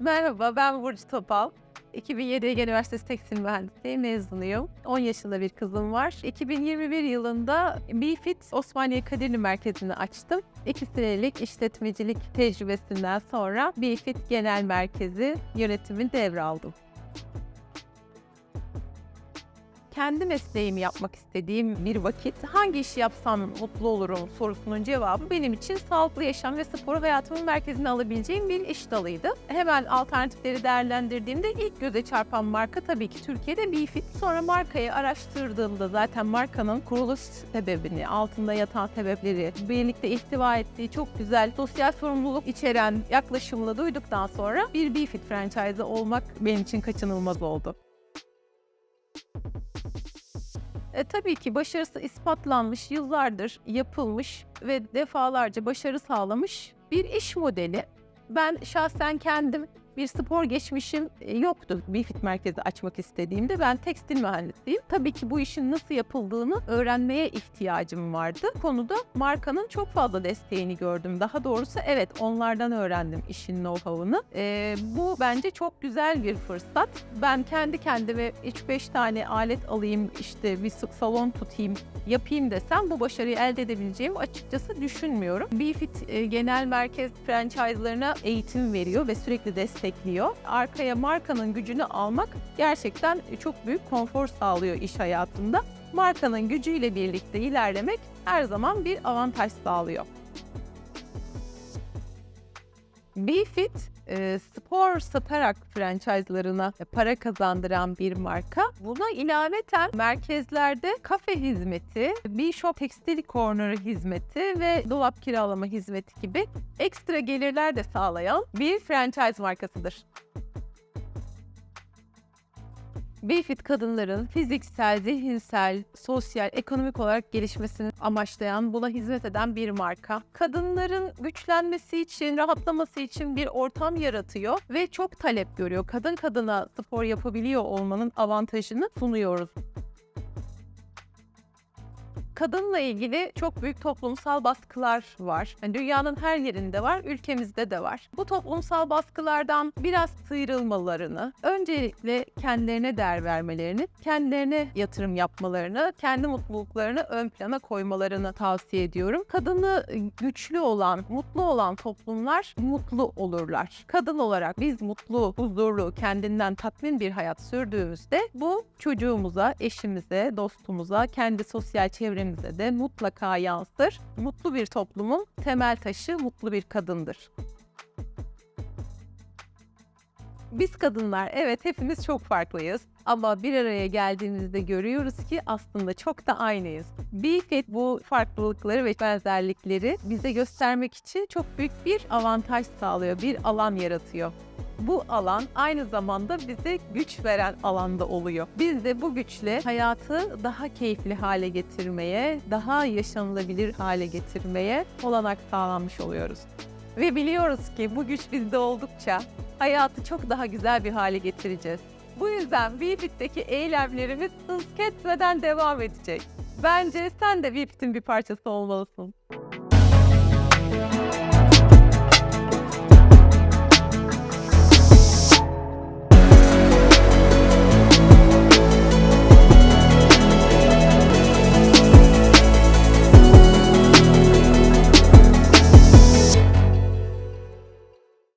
Merhaba, ben Burcu Topal. 2007 Ege Üniversitesi Tekstil Mühendisliği mezunuyum. 10 yaşında bir kızım var. 2021 yılında BeFit Osmaniye Kadirli Merkezi'ni açtım. 2 senelik işletmecilik tecrübesinden sonra BeFit Genel Merkezi yönetimini devraldım. Kendi mesleğimi yapmak istediğim bir vakit hangi işi yapsam mutlu olurum sorusunun cevabı benim için sağlıklı yaşam ve sporu hayatımın merkezine alabileceğim bir iş dalıydı. Hemen alternatifleri değerlendirdiğimde ilk göze çarpan marka tabii ki Türkiye'de BeFit. Sonra markayı araştırdığımda zaten markanın kuruluş sebebini, altında yatan sebepleri, birlikte ihtiva ettiği çok güzel sosyal sorumluluk içeren yaklaşımını duyduktan sonra bir BeFit franchise olmak benim için kaçınılmaz oldu. E, tabii ki başarısı ispatlanmış, yıllardır yapılmış ve defalarca başarı sağlamış bir iş modeli. Ben şahsen kendim bir spor geçmişim e, yoktu bir fit merkezi açmak istediğimde. Ben tekstil mühendisiyim. Tabii ki bu işin nasıl yapıldığını öğrenmeye ihtiyacım vardı. Bu konuda markanın çok fazla desteğini gördüm. Daha doğrusu evet onlardan öğrendim işin know-how'ını. E, bu bence çok güzel bir fırsat. Ben kendi kendime 3-5 tane alet alayım işte bir salon tutayım yapayım desem bu başarıyı elde edebileceğimi açıkçası düşünmüyorum. BeFit e, genel merkez franchise'larına eğitim veriyor ve sürekli destekliyor. Arkaya markanın gücünü almak gerçekten çok büyük konfor sağlıyor iş hayatında. Markanın gücüyle birlikte ilerlemek her zaman bir avantaj sağlıyor. BeFit e, spor satarak franchise'larına para kazandıran bir marka. Buna ilaveten merkezlerde kafe hizmeti, B-Shop tekstil corner hizmeti ve dolap kiralama hizmeti gibi ekstra gelirler de sağlayan bir franchise markasıdır. BeFit kadınların fiziksel, zihinsel, sosyal, ekonomik olarak gelişmesini amaçlayan, buna hizmet eden bir marka. Kadınların güçlenmesi için, rahatlaması için bir ortam yaratıyor ve çok talep görüyor. Kadın kadına spor yapabiliyor olmanın avantajını sunuyoruz kadınla ilgili çok büyük toplumsal baskılar var. Yani dünyanın her yerinde var, ülkemizde de var. Bu toplumsal baskılardan biraz sıyrılmalarını, öncelikle kendilerine değer vermelerini, kendilerine yatırım yapmalarını, kendi mutluluklarını ön plana koymalarını tavsiye ediyorum. Kadını güçlü olan, mutlu olan toplumlar mutlu olurlar. Kadın olarak biz mutlu, huzurlu, kendinden tatmin bir hayat sürdüğümüzde bu çocuğumuza, eşimize, dostumuza, kendi sosyal çevremize çevremize de mutlaka yansır. Mutlu bir toplumun temel taşı mutlu bir kadındır. Biz kadınlar evet hepimiz çok farklıyız ama bir araya geldiğimizde görüyoruz ki aslında çok da aynıyız. BeFit bu farklılıkları ve benzerlikleri bize göstermek için çok büyük bir avantaj sağlıyor, bir alan yaratıyor bu alan aynı zamanda bize güç veren alanda oluyor. Biz de bu güçle hayatı daha keyifli hale getirmeye, daha yaşanılabilir hale getirmeye olanak sağlanmış oluyoruz. Ve biliyoruz ki bu güç bizde oldukça hayatı çok daha güzel bir hale getireceğiz. Bu yüzden VFit'teki eylemlerimiz hız devam edecek. Bence sen de VFit'in bir parçası olmalısın.